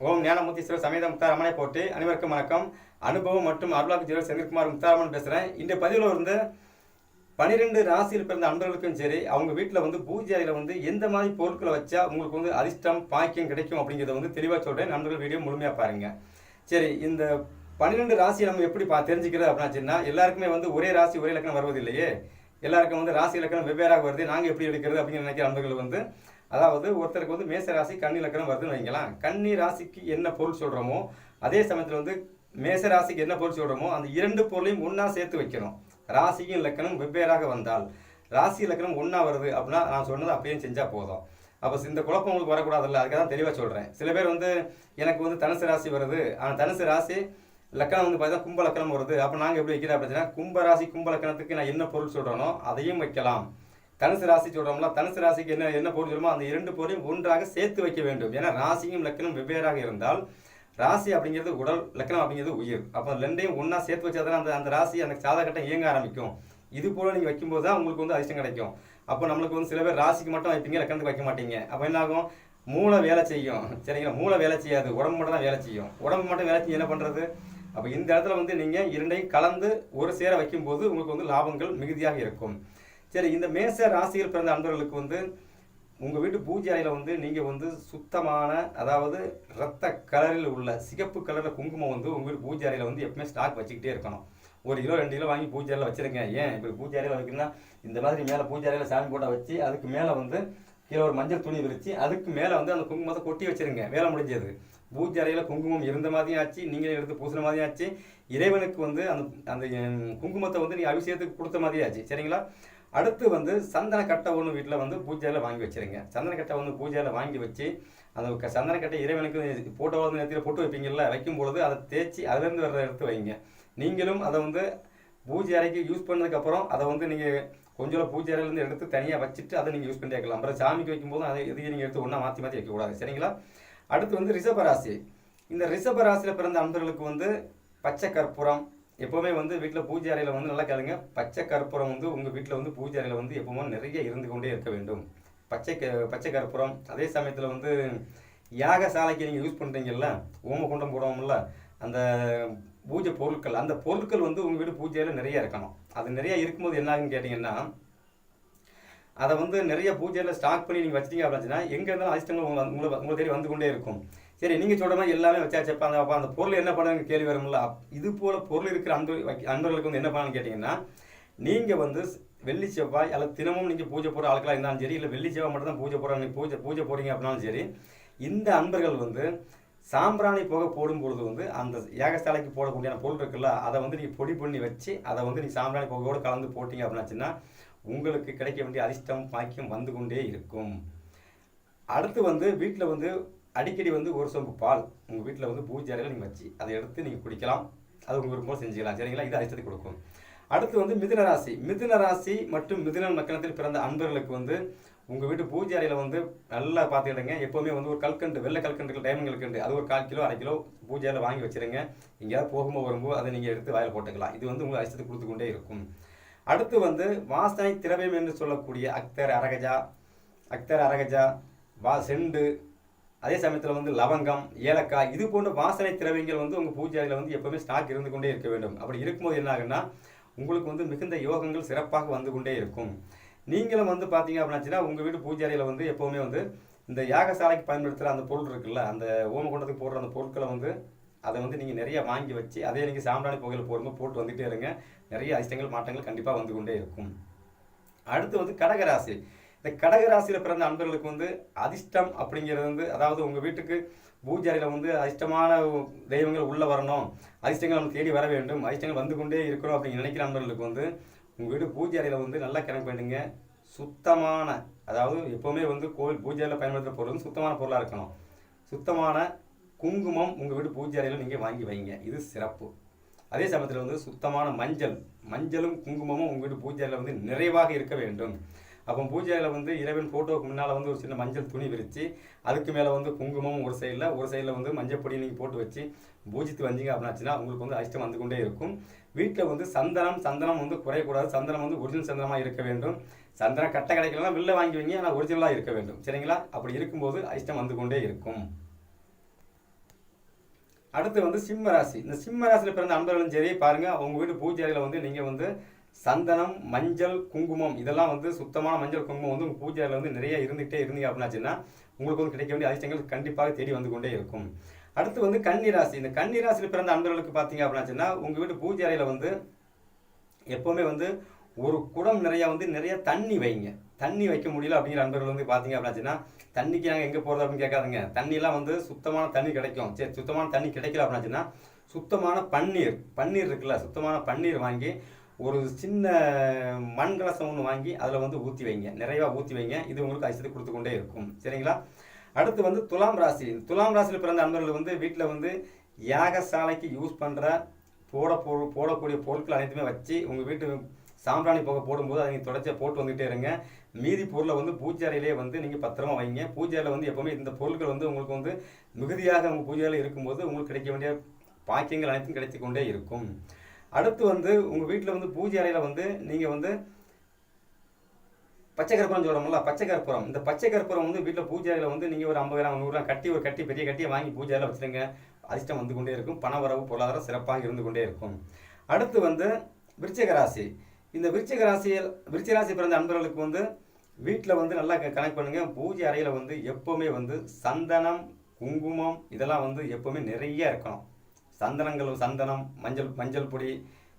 ஓம் ஞானமூர்த்தீஸ்வரர் சமேத முத்தாரமனை போட்டு அனைவருக்கும் வணக்கம். அனுபவம் மற்றும் அருளாக்கு ஜீவர் செந்தில்குமார் முத்தாரமன் பேசுகிறேன் இந்த பதிவில் வந்து பன்னிரெண்டு ராசியில் பிறந்த அன்பர்களுக்கும் சரி அவங்க வீட்டில் வந்து பூஜையில் வந்து எந்த மாதிரி பொருட்களை வச்சா உங்களுக்கு வந்து அதிர்ஷ்டம் பாக்கியம் கிடைக்கும் அப்படிங்கிறத வந்து தெளிவாக சொல்கிறேன் நண்பர்கள் வீடியோ முழுமையாக பாருங்கள் சரி இந்த பன்னிரெண்டு ராசியை நம்ம எப்படி பா தெரிஞ்சுக்கிறது அப்படின்னா எல்லாருக்குமே வந்து ஒரே ராசி ஒரே இலக்கணம் வருவதில்லையே. எல்லாருக்கும் வந்து ராசி இலக்கணம் வெவ்வேறாக வருது. நாங்கள் எப்படி எடுக்கிறது அப்படின்னு நினைக்கிற நண்பர்கள் வந்து அதாவது ஒருத்தருக்கு வந்து மேச ராசி கன்னி லக்கணம் வருதுன்னு வைங்களேன். கன்னி ராசிக்கு என்ன பொருள் சொல்கிறோமோ அதே சமயத்தில் வந்து மேச ராசிக்கு என்ன பொருள் சொல்கிறோமோ அந்த இரண்டு பொருளையும் ஒன்றா சேர்த்து வைக்கணும். ராசியும் லக்கணம் வெவ்வேறாக வந்தால் ராசி லக்கணம் ஒன்றா வருது அப்படின்னா நான் சொன்னது அப்படியே செஞ்சால் போதும். அப்போ இந்த குழப்பம் உங்களுக்கு வரக்கூடாதுல்ல அதுக்காக தான் தெளிவாக சொல்கிறேன் சில பேர் வந்து எனக்கு வந்து தனுசு ராசி வருது. ஆனால் தனுசு ராசி லக்கணம் வந்து பார்த்தீங்கன்னா கும்ப லக்கணம் வருது. அப்போ நாங்கள் எப்படி வைக்கிறோம் அப்படின்னா கும்ப ராசி கும்ப லக்கணத்துக்கு நான் என்ன பொருள் சொல்கிறேனோ அதையும் வைக்கலாம். தனுசு ராசி சொல்கிறோம்ல தனுசு ராசிக்கு என்ன என்ன பொருள் சொல்லுமோ அந்த இரண்டு பொருளையும் ஒன்றாக சேர்த்து வைக்க வேண்டும். ஏன்னா ராசியும் லக்கணம் வெவ்வேறாக இருந்தால் ராசி அப்படிங்கிறது உடல் லக்கணம் அப்படிங்கிறது உயிர். அப்போ ரெண்டையும் ஒன்றா சேர்த்து வச்சாதான் அந்த அந்த ராசி அந்த சாதகட்டம் இயங்க ஆரம்பிக்கும். இது போல் நீங்கள் வைக்கும்போது தான் உங்களுக்கு வந்து அதிர்ஷ்டம் கிடைக்கும். அப்போ நம்மளுக்கு வந்து சில பேர் ராசிக்கு மட்டும் வைப்பீங்க லக்கணத்துக்கு வைக்க மாட்டீங்க. அப்போ என்ன ஆகும்? மூளை வேலை செய்யும். சரிங்களா? மூளை வேலை செய்யாது. உடம்பு மட்டும் தான் வேலை செய்யும். உடம்பு மட்டும் வேலை செய்யும் என்ன பண்ணுறது அப்போ இந்த இடத்துல வந்து நீங்கள் இரண்டையும் கலந்து ஒரு சேர வைக்கும்போது உங்களுக்கு வந்து லாபங்கள் மிகுதியாக இருக்கும். சரி இந்த மேச ராசியில் பிறந்த அன்பர்களுக்கு வந்து உங்கள் வீட்டு பூஜை அறையில் வந்து நீங்கள் வந்து சுத்தமான அதாவது ரத்த கலரில் உள்ள சிகப்பு கலரில் குங்குமம் வந்து உங்கள் வீட்டு பூஜை அறையில் வந்து எப்பவுமே ஸ்டாக் வச்சுக்கிட்டே இருக்கணும். ஒரு கிலோ ரெண்டு கிலோ வாங்கி பூஜை அறையில் வச்சிருங்க. ஏன் இப்போ பூஜை அறையில் வைக்கணும்னா இந்த மாதிரி மேலே பூஜை அறையில் சாமி போட்டால் வச்சு அதுக்கு மேலே வந்து கீழே ஒரு மஞ்சள் துணி விரித்து அதுக்கு மேலே வந்து அந்த குங்குமத்தை கொட்டி வச்சிருங்க. வேலை முடிஞ்சது. பூஜை அறையில் குங்குமம் இருந்த மாதிரியும் ஆச்சு நீங்களே எடுத்து பூசுன மாதிரியும் ஆச்சு. இறைவனுக்கு வந்து அந்த அந்த குங்குமத்தை வந்து நீங்கள் அபிஷேகத்துக்கு கொடுத்த மாதிரியே ஆச்சு. சரிங்களா? அடுத்து வந்து சந்தன கட்டை ஒன்று வீட்டில் வந்து பூஜையில் வாங்கி வச்சிருங்க. சந்தன கட்டை ஒன்று பூஜையில் வாங்கி வச்சு அந்த சந்தன கட்டை இறைவனுக்கு போட்டோ வந்து நேரத்தில் போட்டு வைப்பீங்கல்ல வைக்கும் பொழுது அதை தேய்ச்சி அதுலேருந்து வர்றதை எடுத்து வைங்க. நீங்களும் அதை வந்து பூஜை அறைக்கு யூஸ் பண்ணதுக்கப்புறம் அதை வந்து நீங்கள் கொஞ்சம் பூஜை அறையிலேருந்து எடுத்து தனியாக வச்சுட்டு அதை நீங்கள் யூஸ் பண்ணி வைக்கலாம் அப்புறம் சாமிக்கு வைக்கும்போது அதை எதையும் நீங்கள் எடுத்து ஒன்றா மாற்றி மாற்றி வைக்கக்கூடாது. சரிங்களா? அடுத்து வந்து ரிஷபராசி இந்த ரிஷபராசியில் பிறந்த அன்பர்களுக்கு வந்து பச்சை கற்பூரம் எப்போவுமே வந்து வீட்டில் பூஜை அறையில் வந்து நல்லா கேளுங்க. பச்சை கற்பூரம் வந்து உங்கள் வீட்டில் வந்து பூஜை அறையில் வந்து எப்போவுமே நிறைய இருந்து கொண்டே இருக்க வேண்டும். பச்சை க பச்சை கற்பூரம். அதே சமயத்தில் வந்து யாக சாலைக்கு நீங்கள் யூஸ் பண்ணுறீங்கல்ல ஓமகுண்டம் போடுவோம்ல அந்த பூஜை பொருட்கள் அந்த பொருட்கள் வந்து உங்கள் வீடு பூஜையில் நிறைய இருக்கணும். அது நிறைய இருக்கும்போது என்ன ஆகுன்னு கேட்டிங்கன்னா அதை வந்து நிறைய பூஜையில் ஸ்டாக் பண்ணி நீங்கள் வச்சிட்டீங்க அப்படின்னா எங்கே இருந்தாலும் அதிர்ஷ்டங்கள் உங்களை உங்களை உங்களை தேடி வந்து கொண்டே இருக்கும். சரி நீங்கள் சொல்கிற மாதிரி எல்லாமே வச்சாச்சப்பா அந்த அப்போ அந்த பொருள் என்ன பண்ணுங்க கேள்வி வரும்ல. இது போல் பொருள் இருக்கிற அன்பு அன்பர்களுக்கு வந்து என்ன பண்ணணும்னு கேட்டிங்கன்னா நீங்கள் வந்து வெள்ளி செவ்வாய் அல்லது தினமும் நீங்கள் பூஜை போகிற ஆட்களாக இருந்தாலும் சரி இல்லை வெள்ளி செவ்வாய் மட்டும் தான் பூஜை போடுறாங்க பூஜை பூஜை போடுறீங்க அப்படின்னாலும் சரி இந்த அன்பர்கள் வந்து சாம்பிராணி புகை போடும் பொழுது வந்து அந்த ஏகசாலைக்கு போடக்கூடிய பொருள் இருக்குல்ல அதை வந்து நீங்கள் பொடி பண்ணி வச்சு அதை வந்து நீங்கள் சாம்பிராணி புகையோடு கலந்து போட்டிங்க அப்படின்னாச்சுன்னா உங்களுக்கு கிடைக்க வேண்டிய அதிர்ஷ்டம் பாக்கியம் வந்து கொண்டே இருக்கும். அடுத்து வந்து வீட்டில் வந்து அடிக்கடி வந்து ஒரு சொம்பு பால் உங்கள் வீட்டில் வந்து பூஜை அறையில் நீங்கள் வச்சு அதை எடுத்து நீங்கள் குடிக்கலாம். அது உங்கள் விருப்பம் செஞ்சுக்கலாம். சரிங்களா? இது அதிர்ஷ்டத்தை கொடுக்கும். அடுத்து வந்து மிதுன ராசி. மிதுன ராசி மற்றும் மிதுன மக்களத்தில் பிறந்த அன்பர்களுக்கு வந்து உங்கள் வீட்டு பூஜை அறையில் வந்து நல்லா பார்த்துக்கிடுங்க. எப்போவுமே வந்து ஒரு கல்கண்டு வெள்ளை கல்கண்டு டைமண்ட் கல்கண்டு அது ஒரு கால் கிலோ அரை கிலோ பூஜையில் வாங்கி வச்சிருங்க. எங்கேயாவது போகும்போது வரும்போது அதை நீங்கள் எடுத்து வாயில் போட்டுக்கலாம். இது வந்து உங்களுக்கு அதிர்ஷ்டத்தை கொடுத்து கொண்டே இருக்கும். அடுத்து வந்து வாசனை திரவியம் என்று சொல்லக்கூடிய அக்தர் அரகஜா அக்தர் அரகஜா வா செண்டு அதே சமயத்தில் வந்து லவங்கம் ஏலக்காய் இது போன்ற வாசனை திரவியங்கள் வந்து உங்கள் பூஜை அறையில் வந்து எப்போவுமே ஸ்டாக் இருந்து கொண்டே இருக்க வேண்டும். அப்படி இருக்கும்போது என்ன ஆகுன்னா உங்களுக்கு வந்து மிகுந்த யோகங்கள் சிறப்பாக வந்து கொண்டே இருக்கும். நீங்களும் வந்து பார்த்தீங்க அப்படின்னாச்சுன்னா உங்கள் வீட்டு பூஜை அறையில் வந்து எப்போவுமே வந்து இந்த யாகசாலைக்கு பயன்படுத்துகிற அந்த பொருள் இருக்குல்ல அந்த ஓமகுண்டத்துக்கு போடுற அந்த பொருட்களை வந்து அதை வந்து நீங்கள் நிறைய வாங்கி வச்சு அதே நீங்கள் சாம்பிராணி புகையில் போடும்போது போட்டு வந்துகிட்டே இருங்க. நிறைய அதிர்ஷ்டங்கள் மாற்றங்கள் கண்டிப்பாக வந்து கொண்டே இருக்கும். அடுத்து வந்து கடகராசி இந்த கடகராசியில் பிறந்த அன்பர்களுக்கு வந்து அதிர்ஷ்டம் அப்படிங்கிறது வந்து அதாவது உங்கள் வீட்டுக்கு பூஜை அறையில் வந்து அதிர்ஷ்டமான தெய்வங்கள் உள்ளே வரணும். அதிர்ஷ்டங்கள் நம்ம தேடி வர வேண்டும். அதிர்ஷ்டங்கள் வந்து கொண்டே இருக்கணும் அப்படின்னு நினைக்கிற அன்பர்களுக்கு வந்து உங்கள் வீடு பூஜை அறையில் வந்து நல்லா கணக்கு பண்ணுங்க சுத்தமான அதாவது எப்போவுமே வந்து கோவில் பூஜையில் பயன்படுத்துகிற பொருள் வந்து சுத்தமான பொருளாக இருக்கணும். சுத்தமான குங்குமம் உங்கள் வீட்டு பூஜை அறையில் நீங்கள் வாங்கி வைங்க. இது சிறப்பு. அதே சமயத்தில் வந்து சுத்தமான மஞ்சள் மஞ்சளும் குங்குமமும் உங்கள் வீட்டு பூஜை அறையில் வந்து நிறைவாக இருக்க வேண்டும். அப்போ பூஜை அறையில் வந்து இறைவன் ஃபோட்டோவுக்கு முன்னால் வந்து ஒரு சின்ன மஞ்சள் துணி விரித்து அதுக்கு மேலே வந்து குங்குமம் ஒரு சைடில் ஒரு சைடில் வந்து மஞ்சள் பொடி நீங்கள் போட்டு வச்சு பூஜித்து வந்தீங்க அப்படின்னாச்சுன்னா உங்களுக்கு வந்து அதிர்ஷ்டம் வந்து கொண்டே இருக்கும். வீட்டில் வந்து சந்தனம் சந்தனம் வந்து குறையக்கூடாது. சந்தனம் வந்து ஒரிஜினல் சந்தனமாக இருக்க வேண்டும். சந்தனம் கட்டை கிடைக்கலாம் வெளில வாங்கி வைங்க ஆனால் ஒரிஜினலாக இருக்க வேண்டும். சரிங்களா? அப்படி இருக்கும்போது அதிர்ஷ்டம் வந்து கொண்டே இருக்கும். அடுத்து வந்து சிம்ம ராசி. இந்த சிம்ம ராசியில் பிறந்த அன்பர்களும் சரி பாருங்கள் உங்கள் வீட்டு பூஜை அறையில் வந்து நீங்கள் வந்து சந்தனம் மஞ்சள் குங்குமம் இதெல்லாம் வந்து சுத்தமான மஞ்சள் குங்குமம் வந்து உங்கள் பூஜை அறையில் வந்து நிறைய இருந்துகிட்டே இருந்தீங்க அப்படின்னாச்சுன்னா உங்களுக்கு வந்து கிடைக்க வேண்டிய அதிர்ஷ்டங்கள் கண்டிப்பாக தேடி வந்து கொண்டே இருக்கும். அடுத்து வந்து கன்னி ராசி. இந்த கன்னி ராசியில் பிறந்த அன்பர்களுக்கு பார்த்தீங்க அப்படின்னாச்சுன்னா உங்கள் வீட்டு பூஜை அறையில் வந்து எப்போவுமே வந்து ஒரு குடம் நிறையா வந்து நிறைய தண்ணி வைங்க. தண்ணி வைக்க முடியல அப்படிங்கிற அன்பர்கள் வந்து பார்த்தீங்க அப்படின்னாச்சுன்னா தண்ணிக்கு நாங்கள் எங்கே போகிறது அப்படின்னு கேட்காதுங்க. தண்ணிலாம் வந்து சுத்தமான தண்ணி கிடைக்கும். சரி சுத்தமான தண்ணி கிடைக்கல அப்படின்னாச்சுன்னா சுத்தமான பன்னீர் பன்னீர் இருக்குல்ல சுத்தமான பன்னீர் வாங்கி ஒரு சின்ன மண் கலசம் ஒன்று வாங்கி அதில் வந்து ஊற்றி வைங்க. நிறைவாக ஊற்றி வைங்க. இது உங்களுக்கு ஐசத்து கொடுத்து கொண்டே இருக்கும். சரிங்களா? அடுத்து வந்து துலாம் ராசி. துலாம் ராசியில் பிறந்த அன்பர்கள் வந்து வீட்டில் வந்து யாகசாலைக்கு யூஸ் பண்ணுற போட போ போடக்கூடிய பொருட்கள் அனைத்துமே வச்சு உங்கள் வீட்டு சாம்பிராணி புகை போடும்போது அதை நீங்கள் தொடர்ச்சியாக போட்டு வந்துகிட்டே இருங்க. மீதி பொருளை வந்து பூஜை அறையிலே வந்து நீங்கள் பத்திரமா வைங்க. பூஜை வந்து எப்போவுமே இந்த பொருட்கள் வந்து உங்களுக்கு வந்து மிகுதியாக உங்கள் பூஜையில் இருக்கும்போது உங்களுக்கு கிடைக்க வேண்டிய பாக்கியங்கள் அனைத்தும் கிடைத்து கொண்டே இருக்கும். அடுத்து வந்து உங்கள் வீட்டில் வந்து பூஜை அறையில் வந்து நீங்கள் வந்து பச்சை கற்பூரம் சொல்கிறோம்ல பச்சை கற்பூரம். இந்த பச்சை கற்பூரம் வந்து வீட்டில் பூஜை அறையில் வந்து நீங்கள் ஒரு ஐம்பது கிராம் நூறுரூவா கட்டி ஒரு கட்டி பெரிய கட்டியை வாங்கி பூஜை வச்சுருங்க. அதிர்ஷ்டம் வந்து கொண்டே இருக்கும். பண வரவு பொருளாதாரம் சிறப்பாக இருந்து கொண்டே இருக்கும். அடுத்து வந்து விருச்சக ராசி. இந்த விருச்சிக ராசியில் விருச்சிக ராசி பிறந்த அன்பர்களுக்கு வந்து வீட்டில் வந்து நல்லா கனெக்ட் பண்ணுங்கள் பூஜை அறையில் வந்து எப்போவுமே வந்து சந்தனம் குங்குமம் இதெல்லாம் வந்து எப்போவுமே நிறைய இருக்கணும். சந்தனங்கள் சந்தனம் மஞ்சள் மஞ்சள் பொடி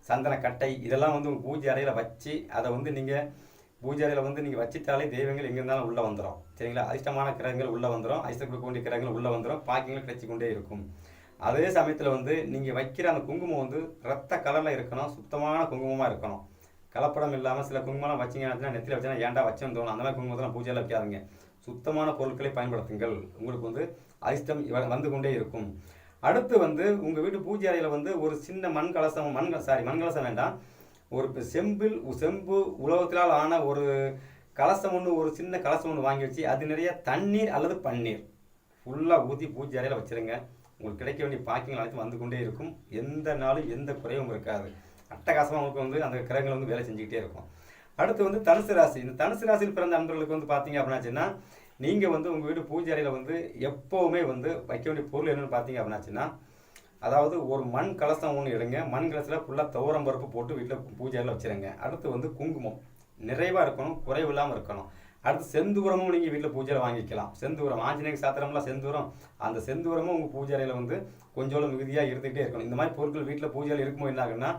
சந்தன கட்டை இதெல்லாம் வந்து உங்கள் பூஜை அறையில் வச்சு அதை வந்து நீங்கள் பூஜை அறையில் வந்து நீங்கள் வச்சுட்டாலே தெய்வங்கள் எங்கே இருந்தாலும் உள்ளே வந்துடும் சரிங்களா? அதிர்ஷ்டமான கிரகங்கள் உள்ளே வந்துடும் அதிர்ஷ்டம் கொடுக்க வேண்டிய கிரகங்கள் உள்ளே வந்துடும் பாக்கியங்கள் கிடைச்சி கொண்டே இருக்கும். அதே சமயத்தில் வந்து நீங்கள் வைக்கிற அந்த குங்குமம் வந்து ரத்த கலரில் இருக்கணும். சுத்தமான குங்குமமாக இருக்கணும். கலப்படம் இல்லாமல் சில குங்குமம்லாம் வச்சிங்கன்னா நெத்தியில் வச்சினா ஏன்டா வச்சேன்னு தோணும். அந்த மாதிரி குங்குமத்தெல்லாம் பூஜையில் வைக்காதுங்க. சுத்தமான பொருட்களை பயன்படுத்துங்கள். உங்களுக்கு வந்து அதிர்ஷ்டம் வந்து கொண்டே இருக்கும். அடுத்து வந்து உங்கள் வீட்டு பூஜை அறையில் வந்து ஒரு சின்ன மண் கலசம் மண் சாரி மண் கலசம் வேண்டாம். ஒரு செம்பில் செம்பு உலகத்திலால் ஆன ஒரு கலசம் ஒன்று ஒரு சின்ன கலசம் ஒன்று வாங்கி வச்சு அது நிறைய தண்ணீர் அல்லது பன்னீர். ஃபுல்லாக ஊற்றி பூஜை அறையில் வச்சிருங்க. உங்களுக்கு கிடைக்க வேண்டிய பாக்கியங்கள் அனைத்தும் வந்து கொண்டே இருக்கும். எந்த நாளும் எந்த குறையும் இருக்காது. அட்டகாசமாக உங்களுக்கு வந்து அந்த கிரகங்கள் வந்து வேலை செஞ்சுக்கிட்டே இருக்கும். அடுத்து வந்து தனுசு ராசி. இந்த தனுசு ராசியில் பிறந்த அன்பர்களுக்கு வந்து பார்த்தீங்க அப்படின்னாச்சுன்னா நீங்கள் வந்து உங்கள் வீடு பூஜை அறையில் வந்து எப்போவுமே வந்து வைக்க வேண்டிய பொருள் என்னென்னு பார்த்தீங்க அப்படின்னாச்சுன்னா அதாவது ஒரு மண் கலசம் ஒன்று எடுங்க. மண் கலசத்தில் ஃபுல்லாக துவரம் பருப்பு போட்டு வீட்டில் பூஜை அறையில் வச்சிருங்க. அடுத்து வந்து குங்குமம். நிறைவாக இருக்கணும் குறைவு இல்லாமல் இருக்கணும். அடுத்து செந்தூரமும் நீங்கள் வீட்டில் பூஜையில் வாங்கிக்கலாம். செந்தூரம் ஆஞ்சநேயர் சாத்திரம்லாம் செந்தூரம். அந்த செந்தூரமும் உங்கள் பூஜை அறையில் வந்து கொஞ்சோളം மிகுதியாக இருந்துகிட்டே இருக்கணும். இந்த மாதிரி பொருட்கள் வீட்டில் பூஜையில் இருக்கும்போது என்ன ஆகுன்னா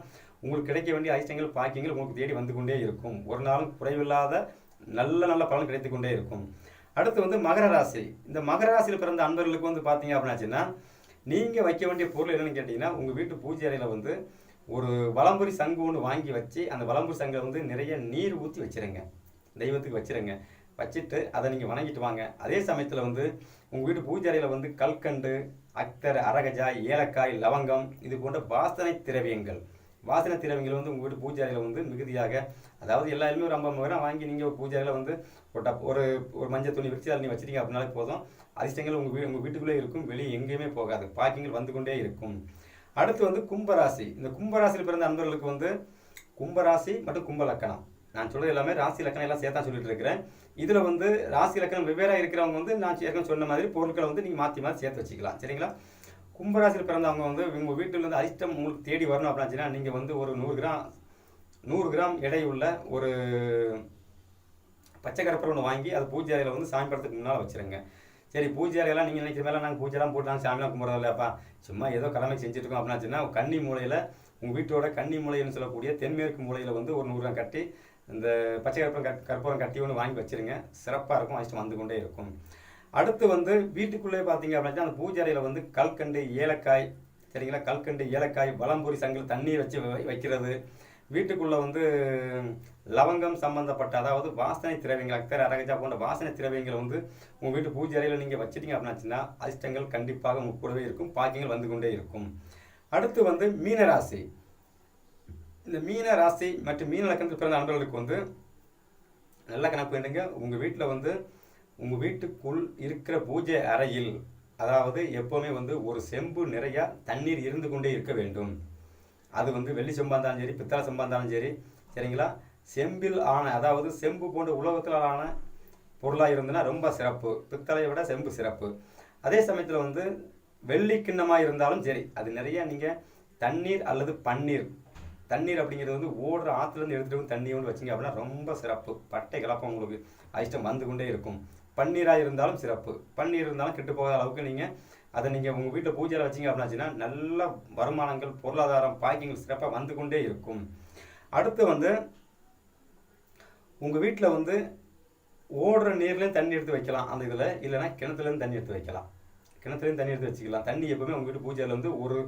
உங்களுக்கு கிடைக்க வேண்டிய அதிர்ஷ்டங்கள் பாக்கியங்கள் உங்களுக்கு தேடி வந்து கொண்டே இருக்கும். ஒரு நாளும் குறைவில்லாத நல்ல நல்ல பலன் கிடைத்து கொண்டே இருக்கும். அடுத்து வந்து மகர ராசி. இந்த மகர ராசியில் பிறந்த அன்பர்களுக்கு வந்து பார்த்தீங்க அப்படின்னாச்சுன்னா நீங்கள் வைக்க வேண்டிய பொருள் என்னென்னு கேட்டிங்கன்னா உங்கள் வீட்டு பூஜை அறையில் வந்து ஒரு வளம்புரி சங்கு ஒன்று வாங்கி வச்சு அந்த வளம்புரி சங்கை வந்து நிறைய நீர் ஊற்றி வச்சிருங்க. தெய்வத்துக்கு வச்சிருங்க. வச்சுட்டு அதை நீங்கள் வணங்கிட்டு வாங்க. அதே சமயத்தில் வந்து உங்கள் வீட்டு பூஜாரியில் வந்து கல்கண்டு அக்தர் அரகஜா ஏலக்காய் லவங்கம் இது போன்ற வாசனை திரவியங்கள். வாசனை திரவியங்கள் வந்து உங்கள் வீட்டு பூஜாரியில் வந்து மிகுதியாக அதாவது எல்லாருமே ஒரு ஐம்பது கிராம் வாங்கி நீங்கள் பூஜாரியில் வந்து ஒரு டப் ஒரு ஒரு மஞ்சள் துணி வச்சு அதில் நீ வச்சிட்டீங்க அப்படின்னாலே போதும். அதிர்ஷ்டங்கள் உங்கள் வீ உங்கள் வீட்டுக்குள்ளே இருக்கும். வெளியே எங்கேயுமே போகாது. பாக்கிங்கள் வந்து கொண்டே இருக்கும். அடுத்து வந்து கும்பராசி. இந்த கும்பராசியில் பிறந்த அன்பர்களுக்கு வந்து கும்பராசி மற்றும் கும்பலக்கணம் நான் சொல்றது எல்லாமே ராசி லக்கணம் எல்லாம் சேர்த்தா சொல்லிட்டு இருக்கிறேன். இதில் வந்து ராசி லக்கணம் வெவ்வேறாக இருக்கிறவங்க வந்து நான் ஏற்கனவே சொன்ன மாதிரி பொருட்களை வந்து நீங்கள் மாற்றி மாற்றி சேர்த்து வச்சுக்கலாம். சரிங்களா? கும்பராசியில் பிறந்தவங்க வந்து உங்கள் வீட்டில் இருந்து அரிஷ்டம் உங்களுக்கு தேடி வரணும் அப்படின்னா நீங்கள் வந்து ஒரு நூறு கிராம் நூறு கிராம் எடை உள்ள ஒரு பச்சை கருப்பரை ஒன்று வாங்கி அது பூஜை அறையில் வந்து சாமி படத்துக்கு முன்னால் வச்சுருங்க. சரி பூஜை அறையெல்லாம் நீங்கள் நினைக்கிற மேலே நாங்கள் பூஜைலாம் போட்டு நாங்கள் சாமிலாம் கும்பிட்றது இல்லையாப்பா சும்மா ஏதோ கடமை செஞ்சுட்டு இருக்கோம் அப்படின்னாச்சுன்னா கன்னி மூலையில் உங்கள் வீட்டோட கன்னி மூலைன்னு சொல்லக்கூடிய தென்மேற்கு மூலையில் வந்து ஒரு நூறு கிராம் கட்டி இந்த பச்சை கற்பூரம் கட் கற்பூரம் கட்டி ஒன்று வாங்கி வச்சிருங்க. சிறப்பாக இருக்கும். அதிர்ஷ்டம் வந்து கொண்டே இருக்கும். அடுத்து வந்து வீட்டுக்குள்ளே பார்த்தீங்க அப்படின்னா அந்த பூஜை அறையில் வந்து கல்கண்டு ஏலக்காய் சரிங்களா? கல்கண்டு ஏலக்காய் வளம்பூரி சங்கில் தண்ணீர் வச்சு வை- வைக்கிறது. வீட்டுக்குள்ளே வந்து லவங்கம் சம்பந்தப்பட்ட அதாவது வாசனை திரவியங்கள் அக்தர் அரகஜா போன்ற வாசனை திரவியங்களை வந்து உங்கள் வீட்டு பூஜை அறையில் நீங்கள் வச்சிட்டிங்க அப்படின்னாச்சுன்னா அதிர்ஷ்டங்கள் கண்டிப்பாக உங்கள் கூடவே இருக்கும். பாக்கியங்கள் வந்து கொண்டே இருக்கும். அடுத்து வந்து மீனராசி. இந்த மீன ராசி மற்றும் மீன லக்கணத்தில் பிறந்த அன்பர்களுக்கு வந்து நல்ல கணக்கு வேண்டுங்க உங்கள் வீட்டில் வந்து உங்கள் வீட்டுக்குள் இருக்கிற பூஜை அறையில் அதாவது எப்போவுமே வந்து ஒரு செம்பு நிறையா தண்ணீர் இருந்து கொண்டே இருக்க வேண்டும். அது வந்து வெள்ளி செம்பாக இருந்தாலும் சரி பித்தளை செம்பாக இருந்தாலும் சரி சரிங்களா? செம்பில் ஆன அதாவது செம்பு போன்ற உலகத்தில் ஆன பொருளாக இருந்ததுன்னா ரொம்ப சிறப்பு. பித்தளையை விட செம்பு சிறப்பு. அதே சமயத்தில் வந்து வெள்ளி கிண்ணமாக இருந்தாலும் சரி அது நிறைய நீங்கள் தண்ணீர் அல்லது பன்னீர் தண்ணீர் அப்படிங்கிறது வந்து ஓடுற ஆற்றுலேருந்து எடுத்துகிட்டு வந்து தண்ணி வந்து வச்சிங்க அப்படின்னா ரொம்ப சிறப்பு. பட்டை கலப்பம் உங்களுக்கு அதிர்ஷ்டம் வந்து கொண்டே இருக்கும். பன்னீராக இருந்தாலும் சிறப்பு. பன்னீர் இருந்தாலும் கெட்டு போகாத அளவுக்கு நீங்கள் அதை நீங்கள் உங்கள் வீட்டில் பூஜையில் வச்சிங்க அப்படின்னாச்சுன்னா நல்ல வருமானங்கள் பொருளாதாரம் பாக்கியங்கள் சிறப்பாக வந்து கொண்டே இருக்கும். அடுத்து வந்து உங்கள் வீட்டில் வந்து ஓடுற நீர்லேயும் தண்ணி எடுத்து வைக்கலாம் அந்த இதில். இல்லைன்னா கிணத்துலேருந்து தண்ணி எடுத்து வைக்கலாம். கிணத்துலேருந்து தண்ணி எடுத்து வச்சுக்கலாம். தண்ணி எப்பவுமே உங்கள் வீட்டு பூஜையில் வந்து ஒரு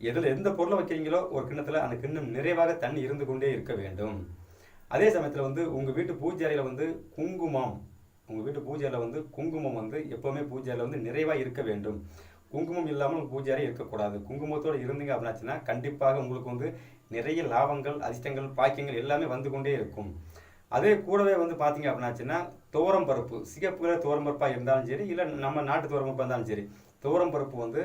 எதில் எந்த பொருளை வைக்கிறீங்களோ ஒரு கிண்ணத்தில் அந்த கிண்ணம் நிறைவாக தண்ணி இருந்து கொண்டே இருக்க வேண்டும். அதே சமயத்தில் வந்து உங்கள் வீட்டு பூஜை அறையில் வந்து குங்குமம் உங்கள் வீட்டு பூஜையில் வந்து குங்குமம் வந்து எப்போவுமே பூஜையில் வந்து நிறைவாக இருக்க வேண்டும். குங்குமம் இல்லாமல் பூஜை அறை இருக்கக்கூடாது. குங்குமத்தோடு இருந்தீங்க அப்படின்னாச்சுன்னா கண்டிப்பாக உங்களுக்கு வந்து நிறைய லாபங்கள் அதிர்ஷ்டங்கள் பாக்கியங்கள் எல்லாமே வந்து கொண்டே இருக்கும். அதே கூடவே வந்து பார்த்தீங்க அப்படின்னாச்சுன்னா துவரம் பருப்பு. சிகப்பு கலர் துவரம் பருப்பாக இருந்தாலும் சரி இல்லை நம்ம நாட்டு துவரம் பருப்பாக இருந்தாலும் சரி துவரம் பருப்பு வந்து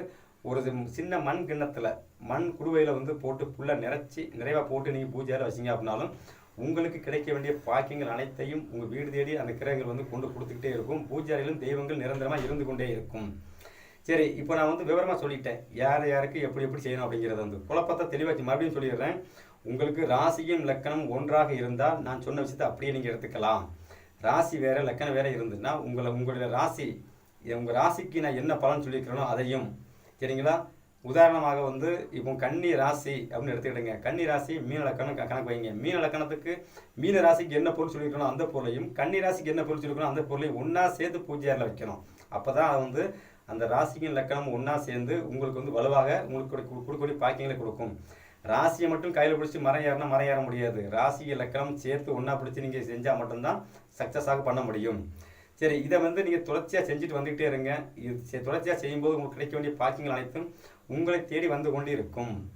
ஒரு சின்ன மண் கிண்ணத்தில் மண் குடுவையில் வந்து போட்டு ஃபுல்லாக நிறைச்சி நிறைவாக போட்டு நீங்கள் பூஜையில் வச்சிங்க அப்படின்னாலும் உங்களுக்கு கிடைக்க வேண்டிய பாக்கியங்கள் அனைத்தையும் உங்கள் வீடு தேடி அந்த கிரகங்கள் வந்து கொண்டு கொடுத்துக்கிட்டே இருக்கும். பூஜாரிகளும் தெய்வங்கள் நிரந்தரமாக இருந்து கொண்டே இருக்கும். சரி இப்போ நான் வந்து விவரமாக சொல்லிட்டேன். யார் யாருக்கு எப்படி எப்படி செய்யணும் அப்படிங்கிறத வந்து. குழப்பத்தை தெளிவாச்சு மறுபடியும் சொல்லிடுறேன். உங்களுக்கு ராசியும் லக்கணம் ஒன்றாக இருந்தால் நான் சொன்ன விஷயத்தை அப்படியே நீங்கள் எடுத்துக்கலாம். ராசி வேறு லக்கணம் வேறு இருந்ததுன்னா உங்களை உங்களுடைய ராசி உங்கள் ராசிக்கு நான் என்ன பலன் சொல்லியிருக்கிறேனோ அதையும் சரிங்களா? உதாரணமாக வந்து இப்போ கன்னி ராசி அப்படின்னு எடுத்துக்கிடுங்க கன்னி ராசி மீன லக்கணம் கணக்கு வைங்க. மீன லக்கணத்துக்கு மீன ராசிக்கு என்ன பொருள் சொல்லியிருக்கணும் அந்த பொருளையும் கன்னி ராசிக்கு என்ன பொருள் சொல்லியிருக்கணும் அந்த பொருளையும் ஒன்றா சேர்த்து பூஜையாரில் வைக்கணும். அப்போ தான் அது வந்து அந்த ராசிக்கும் லக்கணம் ஒன்றா சேர்ந்து உங்களுக்கு வந்து வலுவாக உங்களுக்கு கொடுக்கக்கூடிய பாக்கியங்களை கொடுக்கும். ராசியை மட்டும் கையில் பிடிச்சி மரம் ஏறினா மரம் ஏற முடியாது. ராசி லக்கணம் சேர்த்து ஒன்றா பிடிச்சி நீங்கள் செஞ்சால் மட்டும்தான் சக்ஸஸாக பண்ண முடியும். சரி இதை வந்து நீங்கள் தொடர்ச்சியாக செஞ்சுட்டு வந்துகிட்டே இருங்க. இது செ- தொடர்ச்சியாக செய்யும்போது உங்களுக்கு கிடைக்க வேண்டிய பாக்கியங்கள் அனைத்தும் உங்களை தேடி வந்து கொண்டு இருக்கும்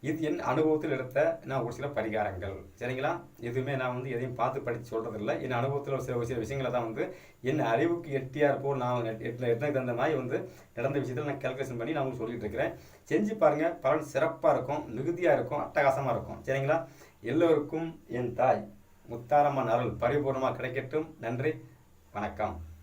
இது என் அனுபவத்தில் எடுத்த நான் ஒரு சில பரிகாரங்கள். சரிங்களா? எதுவுமே நான் வந்து எதையும் பார்த்து படித்து சொல்கிறதில்ல என் அனுபவத்தில் ஒரு சில ஒரு சில விஷயங்களை தான் வந்து என் அறிவுக்கு எட்டியார் போல் நான் எட்டு எட்டுக்கு தகுந்த மாதிரி வந்து நடந்த விஷயத்தில் நான் கேல்குலேஷன் பண்ணி நான் உங்களுக்கு சொல்லிகிட்டு இருக்கிறேன். செஞ்சு பாருங்கள் பலன் சிறப்பாக இருக்கும் மிகுதியாக இருக்கும் அட்டகாசமாக இருக்கும். சரிங்களா? எல்லோருக்கும் என் தாய் முத்தாரம்மன் அருள் பரிபூர்ணமாக கிடைக்கட்டும். நன்றி. வணக்கம்.